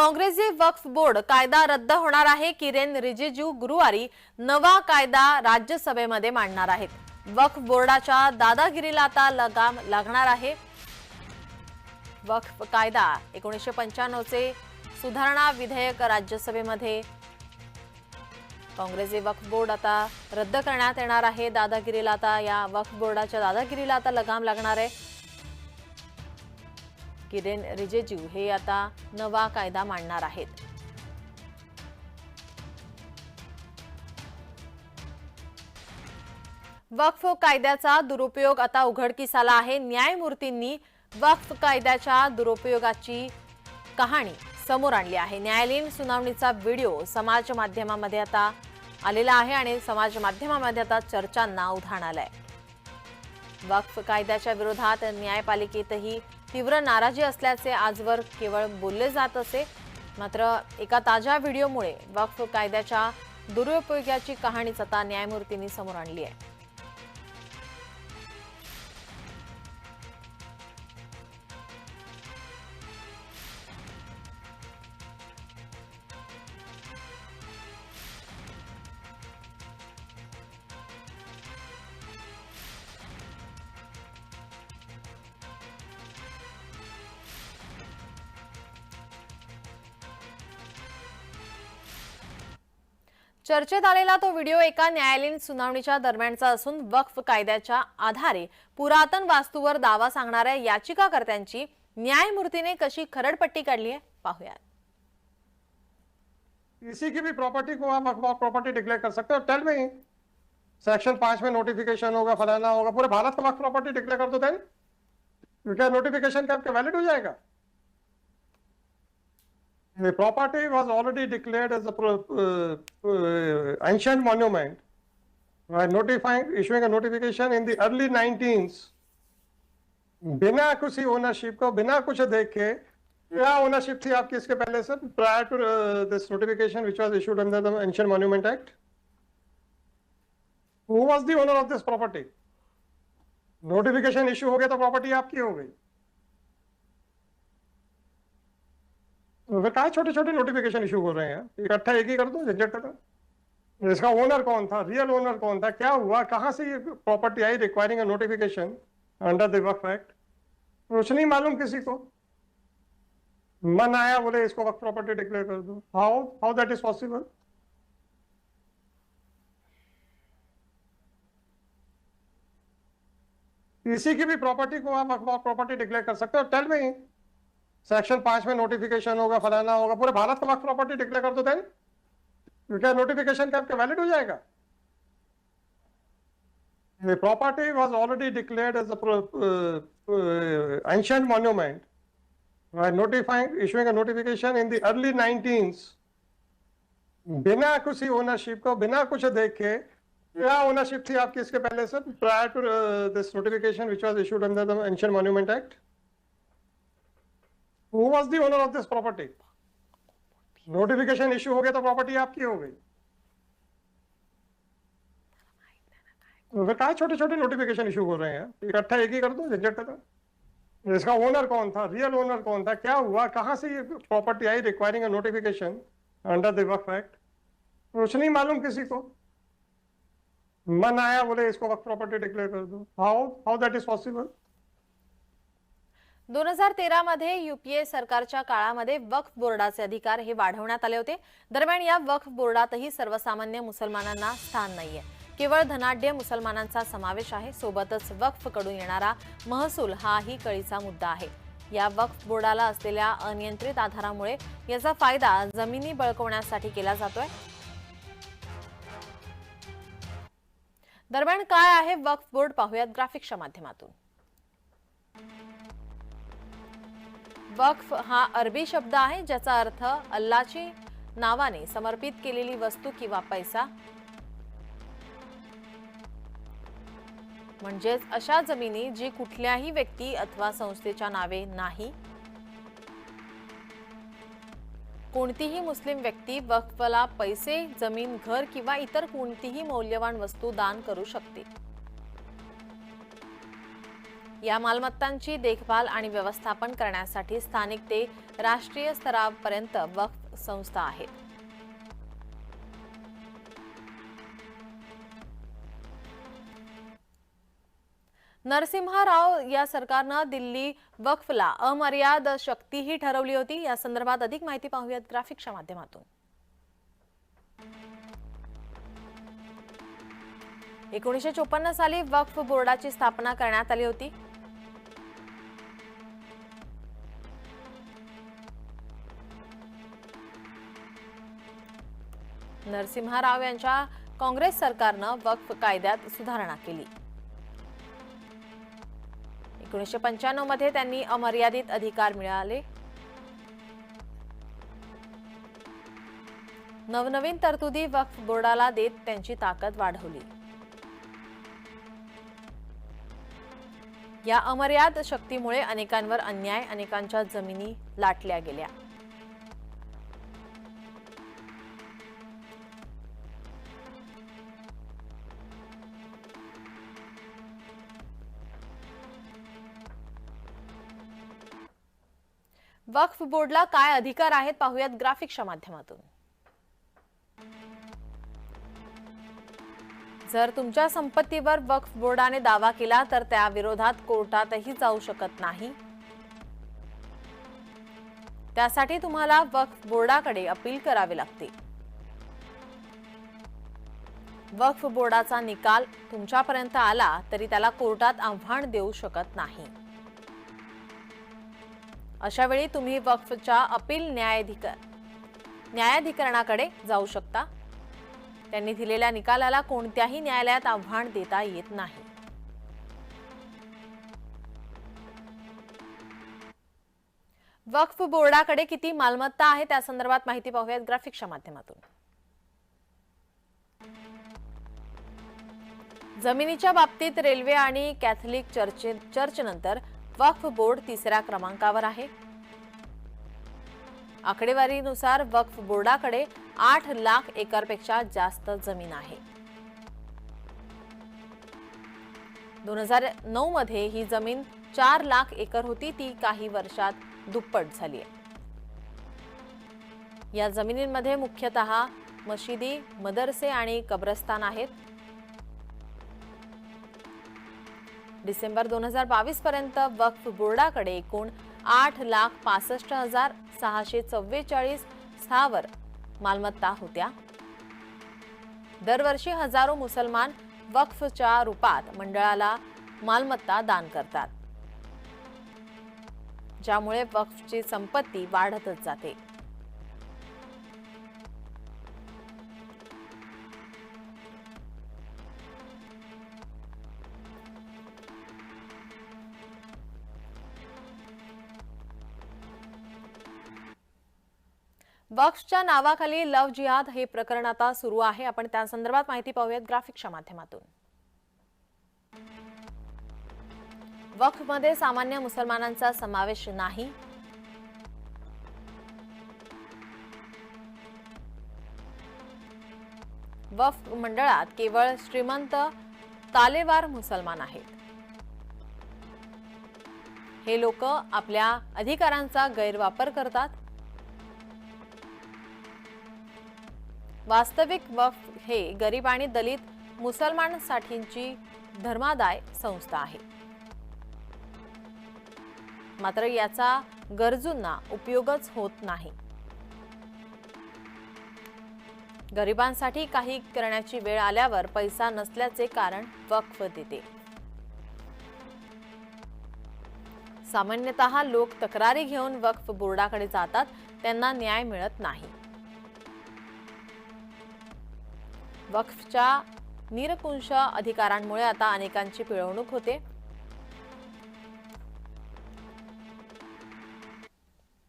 काँग्रेसी वक्फ बोर्ड कायदा रद्द होणार आहे. किरेन रिजिजू गुरुवारी नवा कायदा राज्यसभेमध्ये मांडणार आहेत. वक्फ बोर्डाच्या दादागिरीला आता लगाम लागणार आहे. वक्फ कायदा एकोणीसशे पंच्याण्णवचे सुधारणा विधेयक राज्यसभेमध्ये. काँग्रेसी वक्फ बोर्ड आता रद्द करण्यात येणार आहे. दादागिरीला आता या वक्फ बोर्डाच्या दादागिरीला आता लगाम लागणार आहे. किरेन रिजेजू हे आता नवा कायदा मांडणार आहेत. वक्फ कायद्याचा दुरुपयोग आता उघडकीस आला आहे. न्यायमूर्तींनी वक्फ कायद्याच्या दुरुपयोगाची कहाणी समोर आणली आहे. न्यायालयीन सुनावणीचा व्हिडिओ समाज माध्यमामध्ये आता आलेला आहे आणि समाज माध्यमामध्ये आता चर्चांना उधाण आलंय. वक्फ कायद्याच्या विरोधात न्यायपालिकेतही तीव्र नाराजी असल्याचे आजवर केवळ बोलले जात असे. मात्र एका ताज्या व्हिडिओमुळे वक्फ कायद्याच्या दुरुपयोगाची कहाणीच आता न्यायमूर्तींनी समोर आणली आहे. चर्चेत आलेला तो व्हिडिओ एका न्यायालयीन सुनावणीच्या दरम्यानचा असून वक्फ कायद्याच्या आधारे पुरातन वास्तूवर दावा सांगणाऱ्या याचिकाकर्त्यांची न्यायमूर्तीने कशी खरडपट्टी काढली आहे? पाहूयात. किसी की भी प्रॉपर्टी को आप प्रॉपर्टी डिक्लेयर कर सकते हो. टेल मी सेक्शन पांच में नोटिफिकेशन होगा फलाना होगा पूरे भारत का वक्त प्रॉपर्टी डिक्लेयर कर दो देन क्या नोटिफिकेशन का आपका वैलिड हो जाएगा. The property was already declared as a uh, uh, ancient monument. By notifying, issuing a notification in the early 19s. बिना किसी ओनरशिप को बिना कुछ देखे क्या ओनरशिप थी आपकी इसके पहले sir prior to this notification which was issued under the ancient monument act who was the owner of this property notification issue हो गया तो प्रॉपर्टी आपकी हो गई। फिर काय छोटे छोटे नोटिफिकेशन इशू हो रहे हैं। इकट्ठा एक ही कर दो, झंझट खत्म। इसका ओनर कौन था? रियल ओनर कौन था? क्या हुआ? कहाँ से ये property I requiring notification under the Waqf act कुछ नहीं मालूम किसी को। मन आया, बोले इसको वक्त प्रॉपर्टी डिक्लेयर कर दो। How how that is possible किसी की भी प्रॉपर्टी को आप प्रॉपर्टी डिक्लेयर कर सकते हो। टेल मी सेक्शन पाँच में नोटिफिकेशन होगा फलाना होगा पूरे भारत का वक्त प्रॉपर्टी डिक्लेयर कर दो देन क्या नोटिफिकेशन का आपका वैलिड हो जाएगा? The property was already declared as a uh, uh, ancient monument by notifying, issuing a notification in the early 19s. बिना किसी ओनरशिप को बिना कुछ देखे क्या ओनरशिप थी आपकी इसके पहले sir prior to this notification which was issued under the ancient monument act who was the owner of this property notification issue हो गया तो प्रॉपर्टी आपकी हो गई। फिर काय छोटे छोटे नोटिफिकेशन इशू हो रहे हैं? इकट्ठा एक ही कर दो, झंझट खत्म। इसका ओनर कौन था? रियल ओनर कौन था? क्या हुआ? कहाँ से ये property I requiring notification under the Waqf act कुछ नहीं मालूम किसी को। मन आया बोले इसको वक्त प्रॉपर्टी डिक्लेयर कर दो। How how that is possible दोन हजार तेरामध्ये युपीए सरकारच्या काळामध्ये वक्फ बोर्डाचे अधिकार हे वाढवण्यात आले होते. दरम्यान या वक्फ बोर्डातही सर्वसामान्य मुसलमानांना स्थान नाहीये. केवळ धनाढ्य मुसलमानांचा समावेश आहे सोबतच वक्फकडून येणारा महसूल हाही कळीचा मुद्दा आहे. या वक्फ बोर्डाला असलेल्या अनियंत्रित आधारामुळे याचा फायदा जमिनी बळकवण्यासाठी केला जातोय. दरम्यान काय आहे वक्फ बोर्ड पाहूयात ग्राफिक्सच्या माध्यमातून. वक्फ हा अरबी शब्द आहे ज्याचा अर्थ अल्लाची नावाने समर्पित केलेली वस्तू किंवा पैसा. म्हणजेच अशा जमिनी जी कुठल्याही व्यक्ती अथवा संस्थेच्या नावे नाही. कोणतीही मुस्लिम व्यक्ती वक्फला पैसे जमीन घर किंवा इतर कोणतीही मौल्यवान वस्तू दान करू शकते. या मालमत्तांची देखभाल आणि व्यवस्थापन करण्यासाठी स्थानिक ते राष्ट्रीय स्तरापर्यंत वक्फ संस्था आहेत नरसिम्हा राव या सरकारनं दिल्ली वक्फला अमर्याद शक्तीही ठरवली होती. या संदर्भात अधिक माहिती पाहूयात ग्राफिक्सच्या माध्यमातून. एकोणीसशे चोपन्न साली वक्फ बोर्डाची स्थापना करण्यात आली होती. नरसिम्हा राव यांच्या काँग्रेस सरकारनं वक्फ कायद्यात सुधारणा केली. एकोणीसशे पंच्याण्णवमध्ये त्यांनी अमर्यादित अधिकार मिळाले. नवनवीन तरतुदी वक्फ बोर्डाला देत त्यांची ताकद वाढवली. या अमर्याद शक्तीमुळे अनेकांवर अन्याय अनेकांच्या जमिनी लाटल्या गेल्या. वक्फ बोर्डला काय अधिकार आहेत पाहूयात ग्राफिक्सच्या माध्यमातून. जर तुमच्या संपत्तीवर वक्फ बोर्डाने दावा केला तर त्या विरोधात कोर्टातही जाऊ शकत नाही. त्यासाठी तुम्हाला वक्फ बोर्डाकडे अपील करावे लागते. वक्फ बोर्डाचा निकाल तुमच्यापर्यंत आला तरी त्याला कोर्टात आव्हान देऊ शकत नाही. अशावेळी तुम्ही वक्फच्या अपील न्यायाधिकर न्यायाधिकरणाकडे जाऊ शकता. त्यांनी दिलेल्या निकालाला कोणत्याही न्यायालयात आव्हान देता येत नाही. वक्फ बोर्डाकडे किती मालमत्ता आहे त्या संदर्भात माहिती पाहूयात ग्राफिक्सच्या माध्यमातून. जमिनीच्या बाबतीत रेल्वे आणि कॅथलिक चर्च चर्चनंतर वक्फ बोर्ड तिसऱ्या क्रमांकावर आहे. आकडेवारीनुसार वक्फ बोर्डाकडे आठ लाख एकरपेक्षा जास्त जमीन आहे. दोन हजार नऊ मध्ये ही जमीन चार लाख एकर होती ती काही वर्षात दुप्पट झाली आहे. या जमिनींमध्ये मुख्यतः मशिदी मदरसे आणि कब्रस्तान आहेत. डिसेंबर दोन हजार बावीस पर्यंत वक्फ बोर्डाकडे एकूण आठ लाख पासष्ट हजार सहाशे चव्वेचाळीस स्थावर मालमत्ता होत्या. दरवर्षी हजारो मुसलमान वक्फच्या रूपात मंडळाला मालमत्ता दान करतात ज्यामुळे वक्फची संपत्ती वाढतच जाते. वक्फच्या नावाखाली लव जिहाद हे प्रकरण आता सुरू आहे. आपण त्या संदर्भात माहिती पाहूयात ग्राफिक्सच्या माध्यमातून. वक्फमध्ये सामान्य मुसलमानांचा समावेश नाही. वक्फ मंडळात केवळ श्रीमंत तालेवार मुसलमान आहेत. हे लोक आपल्या अधिकारांचा गैरवापर करतात. वास्तविक वफ हे गरीब आणि दलित मुसलमानांसाठीची धर्मादाय संस्था आहे. मात्र याचा गरजूंना उपयोगच होत नाही. गरिबांसाठी काही करण्याची वेळ आल्यावर पैसा नसल्याचे कारण वक्फ देते. सामान्यतः लोक तक्रारी घेऊन वक्फ बोर्डाकडे जातात त्यांना न्याय मिळत नाही. वक्फच्या निरकुंश अधिकारांमुळे आता अनेकांची पिळवणूक होते.